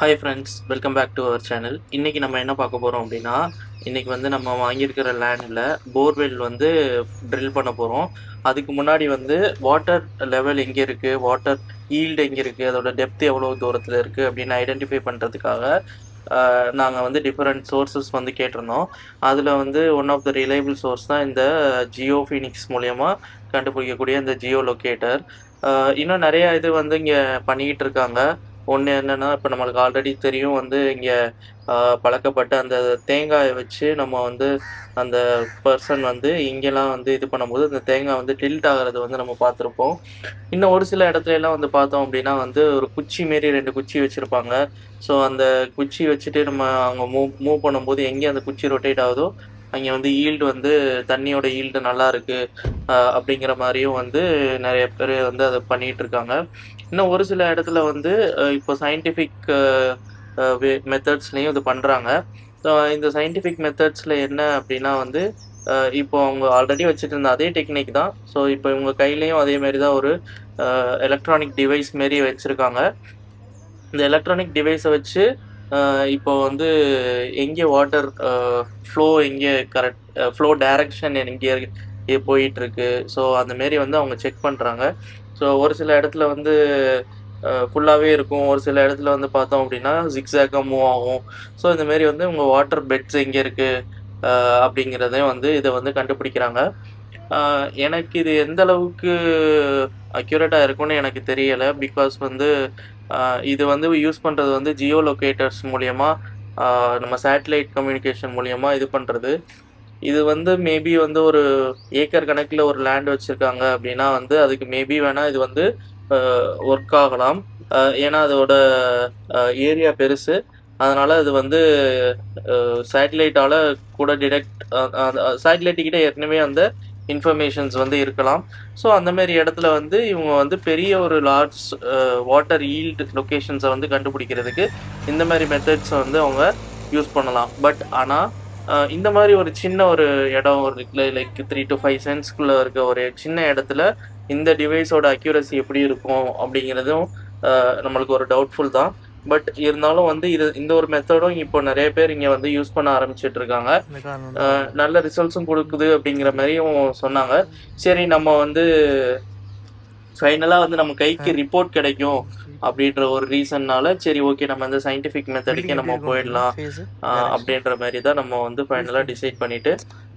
Hi friends welcome back to our channel இன்றைக்கி நம்ம என்ன பார்க்க போகிறோம் அப்படின்னா இன்றைக்கி வந்து நம்ம வாங்கியிருக்கிற லேண்டில் போர்வெல் வந்து ட்ரில் பண்ண போகிறோம் அதுக்கு முன்னாடி வந்து வாட்டர் லெவல் எங்கே இருக்குது வாட்டர் ஈல்டு எங்கே இருக்குது அதோட டெப்த் எவ்வளோ தூரத்தில் இருக்குது அப்படின்னு ஐடென்டிஃபை பண்ணுறதுக்காக நாங்கள் வந்து டிஃப்ரெண்ட் சோர்சஸ் வந்து கேட்டிருந்தோம். அதில் வந்து one of the reliable source தான் இந்த ஜியோ ஃபினிக்ஸ் மூலயமா கண்டுபிடிக்கக்கூடிய இந்த ஜியோ லொக்கேட்டர் இன்னும் நிறையா இது வந்து இங்கே பண்ணிக்கிட்டு இருக்காங்க. ஒன்று என்னென்னா இப்போ நம்மளுக்கு ஆல்ரெடி தெரியும் வந்து இங்கே பழக்கப்பட்ட அந்த தேங்காயை வச்சு நம்ம வந்து அந்த பர்சன் வந்து இங்கெல்லாம் வந்து இது பண்ணும்போது அந்த தேங்காய் வந்து டில்ட் ஆகிறது வந்து நம்ம பார்த்துருப்போம். இன்னும் ஒரு சில இடத்துல எல்லாம் வந்து பார்த்தோம் அப்படின்னா வந்து ஒரு குச்சி மாரி ரெண்டு குச்சி வச்சுருப்பாங்க. ஸோ அந்த குச்சி வச்சுட்டு நம்ம அவங்க மூவ் மூவ் பண்ணும்போது எங்கே அந்த குச்சி ரொட்டேட் ஆகுதோ அங்கே வந்து ஈல்டு வந்து தண்ணியோட ஈல்டு நல்லா இருக்குது அப்படிங்கிற மாதிரியும் வந்து நிறைய பேர் வந்து அதை பண்ணிகிட்டு இருக்காங்க. இன்னும் ஒரு சில இடத்துல வந்து இப்போ சயின்டிஃபிக் மெத்தட்ஸ்லேயும் இது பண்ணுறாங்க இந்த சயின்டிஃபிக் மெத்தட்ஸில் என்ன அப்படின்னா வந்து இப்போ அவங்க ஆல்ரெடி வச்சுட்டு இருந்த அதே டெக்னிக் தான். ஸோ இப்போ இவங்க கையிலையும் அதே மாதிரி தான் ஒரு எலக்ட்ரானிக் டிவைஸ் மாரி வச்சுருக்காங்க. இந்த எலக்ட்ரானிக் டிவைஸை வச்சு இப்போ வந்து எங்கே வாட்டர் ஃப்ளோ எங்கே கரெக்ட் ஃப்ளோ டைரக்ஷன் எங்கே இது போயிட்டு இருக்கு. ஸோ அந்த மாரி வந்து அவங்க செக் பண்ணுறாங்க ஸோ ஒரு சில இடத்துல வந்து ஃபுல்லாகவே இருக்கும். ஒரு சில இடத்துல வந்து பார்த்தோம் அப்படின்னா ஜிக்ஸாக்காக மூவ் ஆகும். ஸோ இந்த மாரி வந்து உங்கள் வாட்டர் பெட்ஸ் எங்கே இருக்குது அப்படிங்கிறதையும் வந்து இதை வந்து கண்டுபிடிக்கிறாங்க. எனக்கு இது எந்த அளவுக்கு அக்யூரேட்டாக இருக்கும்னு எனக்கு தெரியலை. பிகாஸ் வந்து இது வந்து யூஸ் பண்ணுறது வந்து ஜியோ லொக்கேட்டர்ஸ் மூலயமா நம்ம சேட்டலைட் கம்யூனிகேஷன் மூலயமா இது பண்ணுறது இது வந்து மேபி வந்து ஒரு ஏக்கர் கணக்கில் ஒரு லேண்ட் வச்சுருக்காங்க அப்படின்னா வந்து அதுக்கு மேபி வேணால் இது வந்து ஒர்க் ஆகலாம். ஏன்னா அதோட ஏரியா பெருசு. அதனால் அது வந்து சேட்டலைட்டால் கூட டிடெக்ட் சேட்டலைட்டுக்கிட்ட ஏற்கனவே அந்த இன்ஃபர்மேஷன்ஸ் வந்து இருக்கலாம். ஸோ அந்த மாதிரி இடத்துல வந்து இவங்க வந்து பெரிய ஒரு லார்ஜ் வாட்டர் ஈல்டு லொக்கேஷன்ஸை வந்து கண்டுபிடிக்கிறதுக்கு இந்த மாதிரி மெத்தட்ஸை வந்து அவங்க யூஸ் பண்ணலாம். பட் ஆனால் இந்த மாதிரி ஒரு சின்ன ஒரு இடம் ஒரு லைக் த்ரீ டு ஃபைவ் சென்ஸ்குள்ளே இருக்க ஒரு சின்ன இடத்துல இந்த டிவைஸோட அக்யூரசி எப்படி இருக்கும் அப்படிங்கிறதும் நம்மளுக்கு ஒரு டவுட்ஃபுல் தான். பட் இருந்தாலும் வந்து இது இந்த ஒரு மெத்தடும் இப்போ நிறைய பேர் இங்கே வந்து யூஸ் பண்ண ஆரம்பிச்சிட்டு இருக்காங்க நல்ல ரிசல்ட்ஸும் கொடுக்குது அப்படிங்கிற மாதிரியும் சொன்னாங்க. சரி நம்ம வந்து ஃபைனலாக வந்து நம்ம கைக்கு ரிப்போர்ட் கிடைக்கும் அப்படின்ற ஒரு ரீசன்னால சரி ஓகே நம்ம இந்த சயின்டிஃபிக் மெத்தடுக்கே நம்ம போயிடலாம். அப்படின்ற மாதிரி தான் நம்ம வந்து ஃபைனலாக டிசைட் பண்ணிட்டு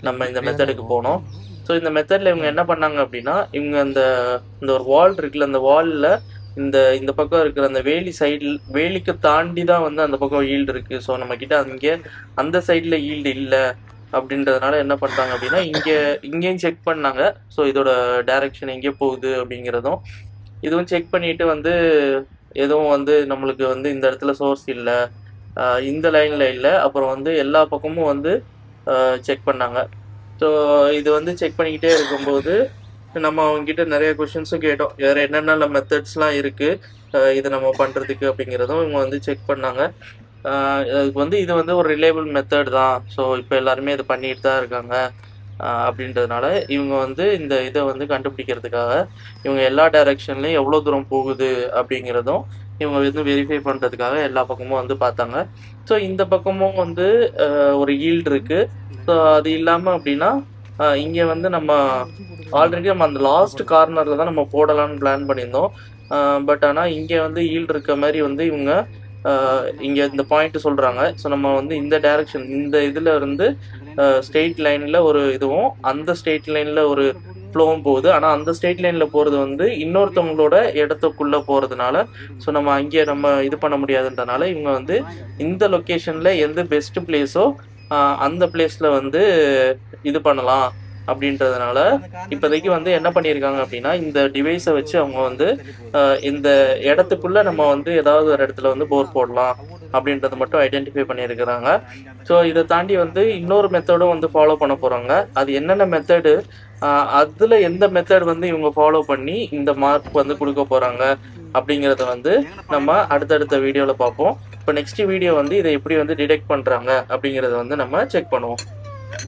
நம்ம இந்த மெத்தடுக்கு போனோம். ஸோ இந்த மெத்தடில் இவங்க என்ன பண்ணாங்க அப்படின்னா இவங்க அந்த இந்த ஒரு வால் இருக்குல்ல அந்த வாலில் இந்த இந்த பக்கம் இருக்கிற அந்த வேலி சைடில் வேலிக்கு தாண்டி தான் வந்து அந்த பக்கம் ஈல்டு இருக்கு. ஸோ நம்ம கிட்ட அங்கே அந்த சைடில் ஈல்டு இல்லை அப்படின்றதுனால என்ன பண்ணிட்டாங்க அப்படின்னா இங்கே இங்கேயும் செக் பண்ணாங்க. ஸோ இதோட டைரக்ஷன் எங்கே போகுது அப்படிங்கிறதும் இதுவும் செக் பண்ணிட்டு வந்து எதுவும் வந்து நம்மளுக்கு வந்து இந்த இடத்துல சோர்ஸ் இல்லை. இந்த லைனில் இல்லை. அப்புறம் வந்து எல்லா பக்கமும் வந்து செக் பண்ணாங்க. ஸோ இது வந்து செக் பண்ணிக்கிட்டே இருக்கும்போது நம்ம அவங்ககிட்ட நிறைய கொஷின்ஸும் கேட்டோம். வேறு என்னென்ன மெத்தட்ஸ்லாம் இருக்குது இது நம்ம பண்ணுறதுக்கு அப்படிங்கிறதும் இவங்க வந்து செக் பண்ணாங்க. அதுக்கு வந்து இது வந்து ஒரு ரிலேபிள் மெத்தட் தான். ஸோ இப்போ எல்லாருமே இது பண்ணிட்டு தான் இருக்காங்க. அப்படின்றதுனால இவங்க வந்து இந்த இதை வந்து கண்டுபிடிக்கிறதுக்காக இவங்க எல்லா டைரக்ஷன்லையும் எவ்வளோ தூரம் போகுது அப்படிங்கிறதும் இவங்க வந்து வெரிஃபை பண்ணுறதுக்காக எல்லா பக்கமும் வந்து பார்த்தாங்க. ஸோ இந்த பக்கமும் வந்து ஒரு ஈல்டு இருக்குது ஸோ அது இல்லாமல் அப்படின்னா இங்கே வந்து நம்ம ஆல்ரெடி நம்ம அந்த லாஸ்ட் கார்னரில் தான் நம்ம போடலாம்னு பிளான் பண்ணியிருந்தோம். பட் ஆனால் இங்கே வந்து ஈல்டு இருக்க மாதிரி வந்து இவங்க இங்கே இந்த பாயிண்ட் சொல்கிறாங்க ஸோ நம்ம வந்து இந்த டைரக்ஷன் இந்த இதில் இருந்து ஸ்டேட் லைனில் ஒரு இதுவும் அந்த ஸ்டேட் லைனில் ஒரு ஃப்ளோவும் போகுது. ஆனால் அந்த ஸ்டேட் லைனில் போகிறது வந்து இன்னொருத்தவங்களோட இடத்துக்குள்ளே போகிறதுனால ஸோ நம்ம அங்கே நம்ம இது பண்ண முடியாதுன்றனால இவங்க வந்து இந்த லொக்கேஷனில் எந்த பெஸ்ட் பிளேஸோ அந்த பிளேஸில் வந்து இது பண்ணலாம் அப்படின்றதுனால இப்போதைக்கு வந்து என்ன பண்ணியிருக்காங்க அப்படின்னா இந்த டிவைஸை வச்சு அவங்க வந்து இந்த இடத்துக்குள்ள நம்ம வந்து ஏதாவது ஒரு இடத்துல வந்து போர் போடலாம் அப்படின்றத மட்டும் ஐடென்டிஃபை பண்ணியிருக்கிறாங்க. ஸோ இதை தாண்டி வந்து இன்னொரு மெத்தடும் வந்து ஃபாலோ பண்ண போகிறாங்க அது என்னென்ன மெத்தடு அதில் எந்த மெத்தட் வந்து இவங்க ஃபாலோ பண்ணி இந்த மார்க் வந்து கொடுக்க போகிறாங்க அப்படிங்கிறத வந்து நம்ம அடுத்தடுத்த வீடியோவில் பார்ப்போம். இப்போ நெக்ஸ்ட் வீடியோ வந்து இதை எப்படி வந்து டிடெக்ட் பண்ணுறாங்க அப்படிங்கிறத வந்து நம்ம செக் பண்ணுவோம்.